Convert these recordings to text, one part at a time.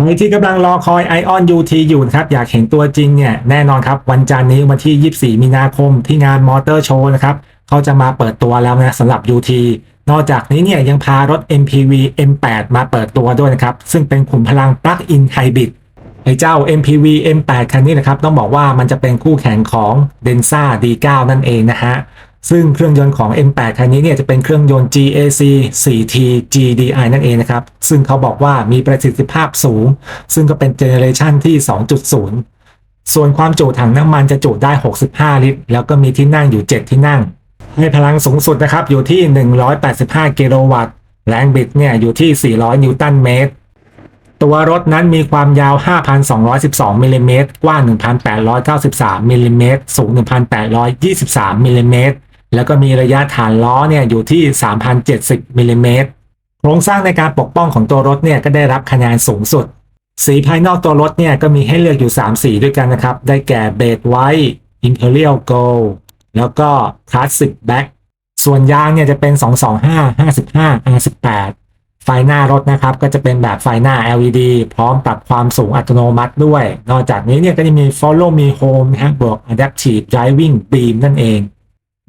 ใครที่กำลังรอคอย Ion UT อยู่นะครับ อยากเห็นตัวจริงเนี่ยแน่นอนครับ วันจันทร์นี้วันที่ 24 มีนาคมที่งานมอเตอร์โชว์นะครับเขาจะมาเปิดตัวแล้วนะสำหรับ UT นอกจากนี้เนี่ยยังพารถ MPV M8 มาเปิดตัวด้วยนะครับ ซึ่งเป็นขุมพลัง Plug-in Hybrid ไอ้เจ้า MPV M8 คันนี้นะครับ ต้องบอกว่ามันจะเป็นคู่แข่งของ Denza D9 นั่นเองนะฮะ ซึ่งเครื่องยนต์ของ M8 คันนี้เนี่ยจะเป็นเครื่องยนต์ GAC 4T GDI นั่นเองนะครับ ซึ่งเขาบอกว่ามีประสิทธิภาพสูง ซึ่งก็เป็นเจเนเรชันที่ 2.0 ส่วนความจุถังน้ำมันจะจุได้ 65 ลิตร แล้วก็มีที่นั่งอยู่ 7 ที่นั่งให้พลังสูงสุดนะครับ อยู่ที่ 185 กิโลวัตต์ แรงบิดเนี่ยอยู่ที่ 400 นิวตันเมตร ตัวรถนั้นมีความยาว 5,212 มิลลิเมตร กว้าง 1,893 มิลลิเมตร สูง 1,823 มิลลิเมตร แล้วก็มีระยะฐานล้อเนี่ยอยู่ที่ 3,070มิลลิเมตรโครงสร้างในการปกป้องของตัวรถเนี่ยก็ได้รับคะแนนสูงสุด สีภายนอกตัวรถเนี่ยก็มีให้เลือกอยู่ 3 สีด้วยกันนะครับ ได้แก่เบจไวท์ Imperial Gold แล้วก็ Classic Black ส่วนยางเนี่ยจะเป็น 225 55 R18 ไฟหน้ารถนะครับ ก็จะเป็นแบบไฟหน้า LED พร้อมปรับความสูงอัตโนมัติด้วย นอกจากนี้เนี่ยก็จะมี Follow Me Home นะบวก Adaptive Driving Beam นั่นเอง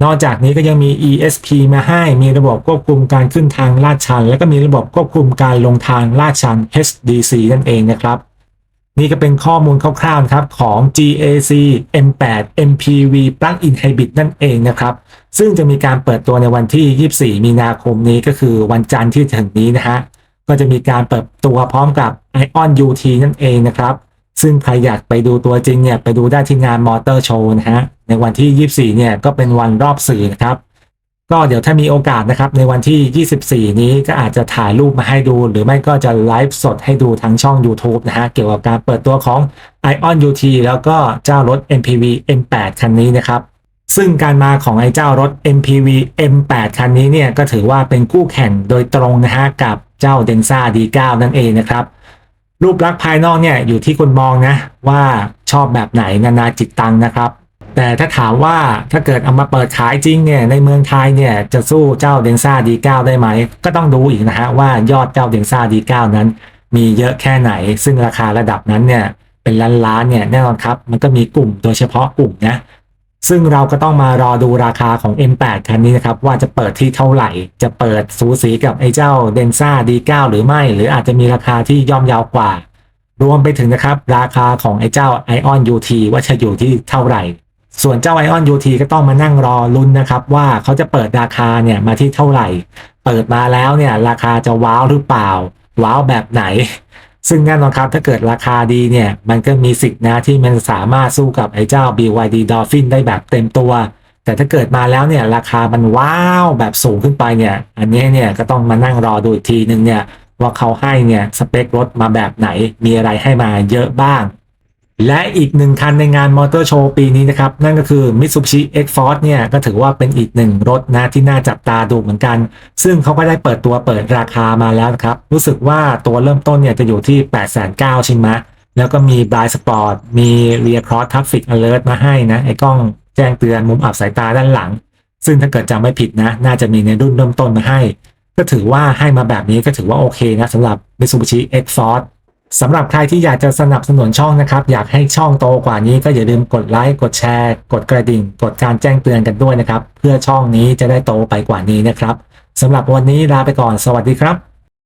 นอกจากนี้ก็ยังมี ESP มาให้ มีระบบควบคุมการขึ้นทางลาดชัน และก็มีระบบควบคุมการลงทางลาดชัน HDC นั่นเองนะครับ นี่ก็เป็นข้อมูลคร่าวๆครับของ GAC M8 MPV Plug-in Hybrid นั่นเองนะครับ ซึ่งจะมีการเปิดตัวในวันที่ 24 มีนาคมนี้ก็คือวันจันทร์ที่ถึงนี้นะฮะ ก็จะมีการเปิดตัวพร้อมกับ Ion UT นั่นเองนะครับ ซึ่งใครอยากไปดูตัวจริงเนี่ยไปดูได้ที่งานมอเตอร์โชว์นะฮะในวันที่ 24 เนี่ยก็เป็นวันรอบสื่อนะครับ ก็เดี๋ยวถ้ามีโอกาสนะครับ ในวันที่ 24 นี้ก็อาจจะถ่ายรูปมาให้ดู หรือไม่ก็จะไลฟ์สดให้ดูทั้งช่อง YouTube นะฮะเกี่ยวกับการเปิดตัวของ Ion UT แล้วก็เจ้ารถ MPV M8 คันนี้นะครับซึ่งการมาของไอ้เจ้ารถ MPV M8 คันนี้เนี่ยก็ถือว่าเป็นคู่แข่งโดยตรงนะฮะกับเจ้า Denza D9 นั่นเองนะครับ รูปลักษณ์ภายนอกเนี่ยอยู่ที่คุณมองนะว่าชอบแบบไหนนานาจิตตังนะครับ แต่ถ้าถามว่าถ้าเกิดเอามาเปิดขายจริงเนี่ยในเมืองไทยเนี่ยจะสู้เจ้า Denza D9 ได้ไหม ก็ต้องดูอีกนะฮะว่ายอดเจ้า Denza D9 นั้น มีเยอะแค่ไหน ซึ่งราคาระดับนั้นเนี่ยเป็นล้านล้านๆเนี่ยแน่นอนครับ มันก็มีกลุ่มโดยเฉพาะกลุ่มนะ ซึ่งเราก็ต้องมารอดูราคาของ M8 คันนี้นะครับ ว่าจะเปิดที่เท่าไหร่ จะเปิดสูสีกับไอ้เจ้า Denza D9 หรือไม่ หรืออาจจะมีราคาที่ย่อมยาวกว่า รวมไปถึงนะครับ ราคาของไอ้เจ้า Ion UT ว่าจะอยู่ที่เท่าไหร่ ส่วนเจ้า Ion UT ก็ต้องมานั่งรอลุ้นนะครับ ว่าเขาจะเปิดราคาเนี่ยมาที่เท่าไหร่ เปิดมาแล้วเนี่ยราคาจะว้าวหรือเปล่า ว้าวแบบไหน ซึ่งแน่นอนครับถ้าเกิดราคาดีเนี่ย มันก็มีสิทธิ์นะที่มันสามารถสู้กับไอ้เจ้า BYD Dolphin ได้แบบเต็มตัว แต่ถ้าเกิดมาแล้วเนี่ยราคามันว้าวแบบสูงขึ้นไปเนี่ย อันนี้เนี่ยก็ต้องมานั่งรอดูอีกทีนึงเนี่ยว่าเขาให้เนี่ยสเปครถมาแบบไหนมีอะไรให้มาเยอะบ้าง และอีกหนึ่งคันในงานมอเตอร์โชว์ปีนี้นะครับ นั่นก็คือ Mitsubishi X-Force เนี่ย ก็ถือว่าเป็นอีกหนึ่งรถนะที่น่าจับตาดูเหมือนกัน ซึ่งเขาก็ได้เปิดตัวเปิดราคามาแล้วนะครับ รู้สึกว่าตัวเริ่มต้นเนี่ยจะอยู่ที่ 8 9 0 0 0ใช่ไหมแล้วก็มี Blind Spot มี Rear Cross Traffic Alert มาให้นะ ไอ้กล้องแจ้งเตือนมุมอับสายตาด้านหลัง ซึ่งถ้าเกิดจำไม่ผิดนะ น่าจะมีในรุ่นเริ่มต้นมาให้ ก็ถือว่าให้มาแบบนี้ก็ถือว่าโอเคนะสำหรับ Mitsubishi X-Force สำหรับใครที่อยากจะสนับสนุนช่องนะครับ อยากให้ช่องโตกว่านี้ก็อย่าลืมกดไลค์กดแชร์ กดกระดิ่ง กดการแจ้งเตือนกันด้วยนะครับ เพื่อช่องนี้จะได้โตไปกว่านี้นะครับสำหรับวันนี้ลาไปก่อนสวัสดีครับ